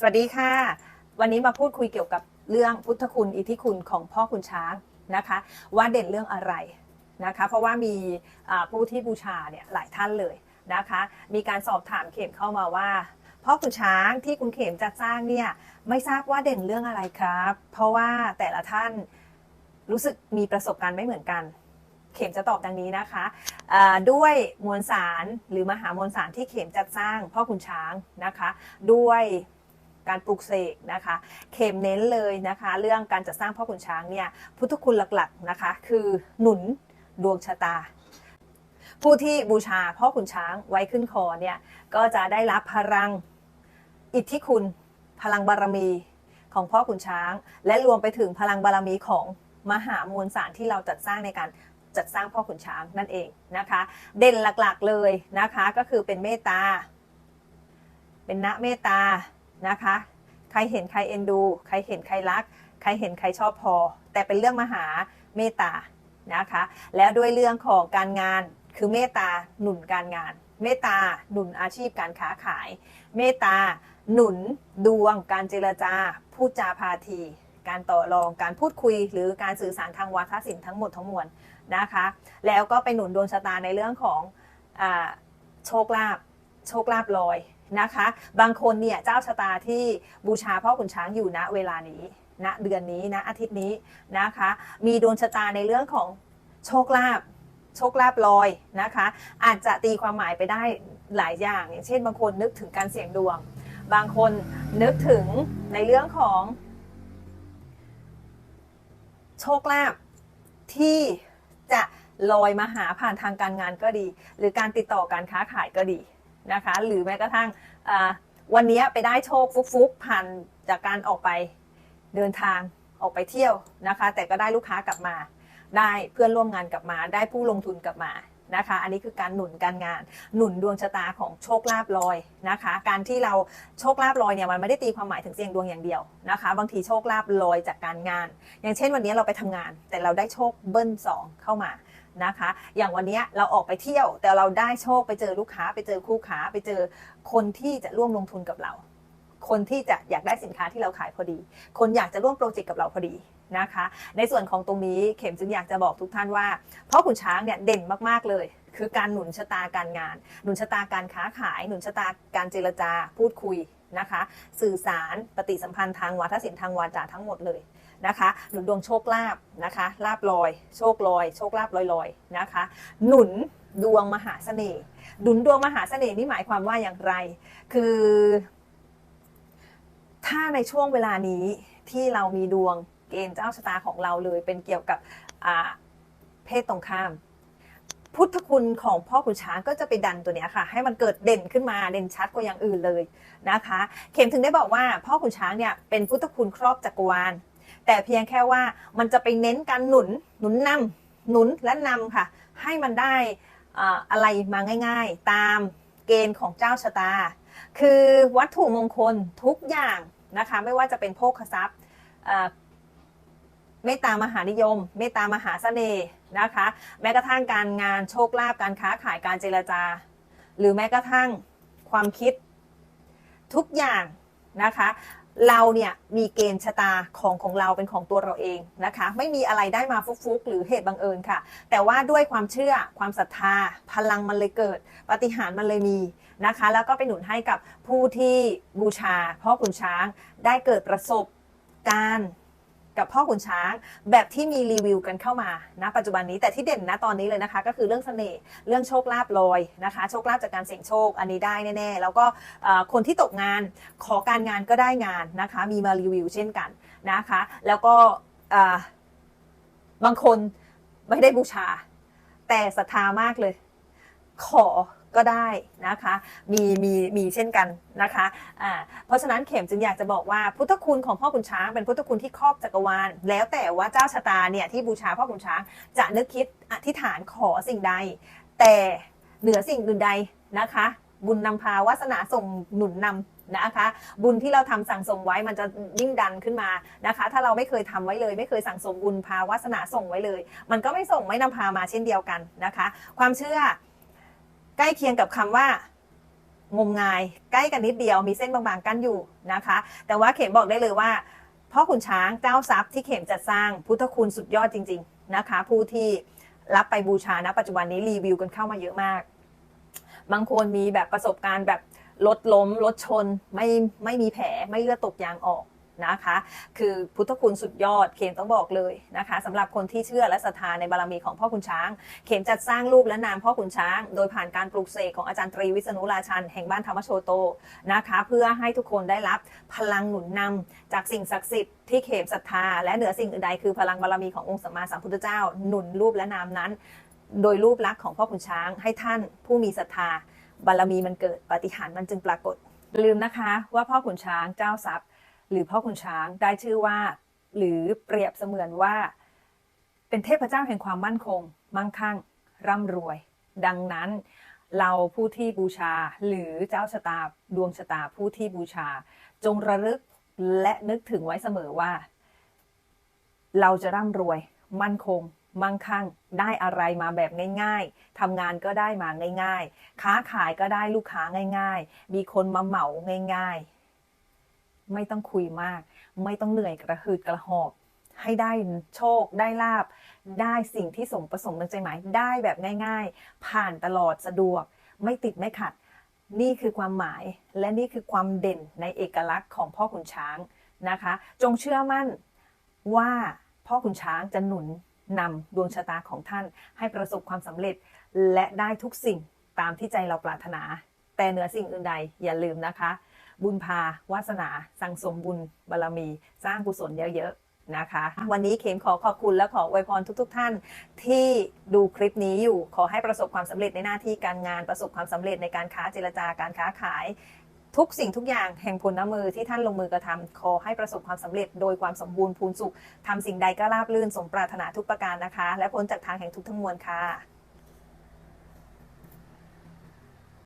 สวัสดีค่ะ วันนี้มาพูดคุยเกี่ยวกับเรื่องพุทธคุณอิทธิคุณของพ่อคุณช้างนะคะ ว่าเด่นเรื่องอะไรนะคะ เพราะว่ามีผู้ที่บูชาเนี่ยหลายท่านเลยนะคะ มีการสอบถามเข็มเข้ามาว่าพ่อคุณช้างที่คุณเข็มจัดสร้างเนี่ยไม่ทราบว่าเด่นเรื่องอะไรครับ เพราะว่าแต่ละท่านรู้สึกมีประสบการณ์ไม่เหมือนกัน เข็มจะตอบดังนี้นะคะด้วยมวลสารหรือมหามวลสารที่เข็มจัดสร้างพ่อคุณช้างนะคะ ด้วย การปลูกเสกนะคะ เข็มเน้นเลยนะคะ เรื่องการจัดสร้างพ่อขุนช้างเนี่ยพุทธคุณหลักๆนะคะ คือหนุนดวงชะตา ผู้ที่บูชาพ่อขุนช้างไว้ขึ้นคอเนี่ยก็จะได้รับพลังอิทธิคุณพลังบารมีของพ่อขุนช้าง และรวมไปถึงพลังบารมีของมหามวลสารที่เราจัดสร้างในการจัดสร้างพ่อขุนช้างนั่นเองนะคะ เด่นหลักๆเลยนะคะก็คือเป็นเมตตา เป็นณเมตตา นะคะ ใครเห็นใครเอ็นดู ใครเห็นใครรัก ใครเห็นใครชอบพอ แต่เป็นเรื่องมหาเมตตานะคะ แล้วด้วยเรื่องของการงานคือเมตตาหนุนการงาน เมตตาหนุนอาชีพการค้าขาย เมตตาหนุนดวง การเจรจาพูดจาพาที การต่อรองการพูดคุย หรือการสื่อสารทางวาทศิลป์ทั้งหมดทั้งมวลนะคะ แล้วก็ไปหนุนดวงชะตาในเรื่องของอโชคลาภโชคลาภลอย นะคะ บางคนเนี่ยเจ้าชะตาที่บูชาพ่อขุนช้างอยู่ณเวลานี้ณเดือนนี้นะอาทิตย์นี้นะคะ มีดวงชะตาในเรื่องของโชคลาภโชคลาภลอยนะคะ อาจจะตีความหมายไปได้หลายอย่าง อย่างเช่น บางคนนึกถึงการเสี่ยงดวง บางคนนึกถึงในเรื่องของ โชคลาภที่จะลอยมาหาผ่านทางการงานก็ดี หรือการติดต่อการค้าขายก็ดี นะคะ หรือแม้กระทั่งวันนี้ไปได้โชคฟุกๆผ่านจากการออกไปเดินทางออกไปเที่ยวนะคะ แต่ก็ได้ลูกค้ากลับมา ได้เพื่อนร่วมงานกลับมา ได้ผู้ลงทุนกลับมานะคะ อันนี้คือการหนุนการงาน หนุนดวงชะตาของโชคลาภลอยนะคะ การที่เราโชคลาภลอยเนี่ยมันไม่ได้ตีความหมายถึงเสียงดวงอย่างเดียวนะคะ บางทีโชคลาภลอยจากการงาน อย่างเช่นวันนี้เราไปทำงาน แต่เราได้โชคเบิ้ลสองเข้ามา นะคะ อย่างวันนี้เราออกไปเที่ยว แต่เราได้โชคไปเจอลูกค้า ไปเจอคู่ค้า ไปเจอคนที่จะร่วมลงทุนกับเรา คนที่จะอยากได้สินค้าที่เราขายพอดี คนอยากจะร่วมโปรเจกต์กับเราพอดีนะคะ ในส่วนของตรงนี้เข็มจึงอยากจะบอกทุกท่านว่า เพราะขุนช้างเนี่ยเด่นมากๆเลย คือการหนุนชะตาการงาน หนุนชะตาการค้าขาย หนุนชะตาการเจรจาพูดคุยนะคะ สื่อสารปฏิสัมพันธ์ทางวาทศิลป์ทางวาจาทั้งหมดเลย นะคะหนุนดวงโชคลาภนะคะลาบลอย โชคลอย โชคลาภลอยๆนะคะ หนุนดวงมหาเสน่ห์หนุนดวงมหาเสน่ห์นี่หมายความว่าอย่างไร คือ ถ้าในช่วงเวลานี้ที่เรามีดวงเกณฑ์เจ้าชะตาของเราเลย เป็นเกี่ยวกับเพศตรงข้าม พุทธคุณของพ่อขุนช้างก็จะไปดันตัวเนี้ยค่ะ ให้มันเกิดเด่นขึ้นมาเด่นชัดกว่าอย่างอื่นเลยนะคะ เข็มถึงได้บอกว่าพ่อขุนช้างเนี่ยเป็นพุทธคุณครอบจักรวาล แต่เพียงแค่ว่ามันจะไปเน้นการหนุนหนุนนำหนุนและนำค่ะ ให้มันได้อะไรมาง่าย ๆ ตามเกณฑ์ของเจ้าชะตา คือวัตถุมงคลทุกอย่างนะคะ ไม่ว่าจะเป็นโภคทรัพย์เมตตามหานิยม เมตตามหาเสน่ห์นะคะ แม้กระทั่งการงานโชคลาภการค้าขายการเจรจา หรือแม้กระทั่งความคิดทุกอย่างนะคะ เราเนี่ยมีเกณฑ์ชะตาของของเราเป็นของตัวเราเองนะคะ ไม่มีอะไรได้มาฟุกๆ หรือเหตุบังเอิญค่ะ แต่ว่าด้วยความเชื่อความศรัทธา พลังมันเลยเกิด ปฏิหารมันเลยมีนะคะ แล้วก็ไปหนุนให้กับผู้ที่บูชาพ่อขุนช้างได้เกิดประสบการณ์ กับพ่อขุนช้าง แบบที่มีรีวิวกันเข้ามานะปัจจุบันนี้แต่ที่เด่นนะตอนนี้เลยนะคะ ก็คือเรื่องเสน่ห์เรื่องโชคลาภลอยนะคะ โชคลาภจากการเสี่ยงโชคอันนี้ได้แน่ๆ แล้วก็คนที่ตกงานขอการงานก็ได้งานนะคะ มีมารีวิวเช่นกันนะคะ แล้วก็บางคนไม่ได้บูชา แต่ศรัทธามากเลย ขอ ก็ได้นะคะมีมีมีเช่นกันนะคะอ่าเพราะฉะนั้นเข็มจึงอยากจะบอกว่าพุทธคุณของพ่อขุนช้างเป็นพุทธคุณที่ครอบจักรวาลแล้วแต่ว่าเจ้าชะตาเนี่ยที่บูชาพ่อขุนช้างจะนึกคิดอธิษฐานขอสิ่งใด แต่เหนือสิ่งอื่นใดนะคะบุญนำพาวาสนาส่งหนุนนำนะคะ บุญที่เราทำสั่งสมไว้มันจะยิ่งดันขึ้นมานะคะ ถ้าเราไม่เคยทำไว้เลย ไม่เคยสั่งสมบุญพาวาสนาส่งไว้เลย มันก็ไม่ส่งไม่นำพามาเช่นเดียวกันนะคะ ความเชื่อ ใกล้เคียงกับคำว่างมงาย ใกล้กันนิดเดียวมีเส้นบางๆ กั้นอยู่นะคะ แต่ว่าเข็มบอกได้เลยว่าพ่อขุนช้างเจ้าทรัพย์ที่เข็มจัดสร้างพุทธคุณสุดยอดจริง ๆนะคะ ผู้ที่รับไปบูชาณปัจจุบันนี้รีวิวกันเข้ามาเยอะมาก บางคนมีแบบประสบการณ์แบบรถล้มรถชนไม่ไม่มีแผลไม่เลือดตกยางออก นะคะ คือพุทธคุณสุดยอดเข็มต้องบอกเลยนะคะสำหรับคนที่เชื่อและศรัทธาในบารมีของพ่อขุนช้างเข็มจัดสร้างรูปและนามพ่อขุนช้าง โดยผ่านการปลูกเสกของอาจารย์ตรีวิษณุราชัน แห่งบ้านธรรมโชโตนะคะ เพื่อให้ทุกคนได้รับพลังหนุนนำจากสิ่งศักดิ์สิทธิ์ที่เขมศรัทธาและเหนือสิ่งอื่นใดคือพลังบารมีขององค์สัมมาสัมพุทธเจ้า หนุนรูปและนามนั้น โดยรูปลักษณ์ของพ่อขุนช้าง ให้ท่านผู้มีศรัทธาบารมีมันเกิดปฏิหารมันจึงปรากฏลืมนะคะว่าพ่อขุนช้างเจ้าทรัพย์ หรือพ่อขุนช้างได้ชื่อว่า หรือเปรียบเสมือนว่า เป็นเทพเจ้าแห่งความมั่นคง มั่งคั่ง ร่ำรวย ดังนั้น เราผู้ที่บูชาหรือเจ้าชะตาดวงชะตาผู้ที่บูชา จงระลึกและนึกถึงไว้เสมอว่า เราจะร่ำรวย มั่นคง มั่งคั่ง ได้อะไรมาแบบง่าย ๆทำงานก็ได้มาง่าย ๆ ค้าขายก็ได้ลูกค้าง่าย ๆ มีคนมาเหมาง่าย ๆ ไม่ต้องคุยมาก ไม่ต้องเหนื่อยกระหืดกระหอบ ให้ได้โชคได้ลาบ ได้สิ่งที่สมประสงค์ดังใจหมายได้แบบง่าย ๆ ผ่านตลอดสะดวก ไม่ติดไม่ขัด นี่คือความหมายและนี่คือความเด่นในเอกลักษณ์ของพ่อขุนช้างนะคะ จงเชื่อมั่นว่าพ่อขุนช้างจะหนุนนำดวงชะตาของท่านให้ประสบความสำเร็จ และได้ทุกสิ่งตามที่ใจเราปรารถนา แต่เหนือสิ่งอื่นใดอย่าลืมนะคะ บุญพาวาสนา สั่งสมบุญบารมี สร้างกุศลเยอะๆนะคะ วันนี้เข็มขอขอบคุณและขออวยพรทุก ๆทท่าน ที่ดูคลิปนี้อยู่ขอให้ประสบความสำเร็จในหน้าที่การงานประสบความสำเร็จในการค้าเจรจาการค้าขาย ทุกสิ่งทุกอย่างแห่งผลน้ำมือที่ท่านลงมือกระทำขอให้ประสบความสำเร็จ โดยความสมบูรณ์พูนสุขทำสิ่งใดก็ราบรื่นสมปรารถนาทุกประการนะคะ และพ้นจากทางแห่งทุกข์ทั้งมวลค่ะ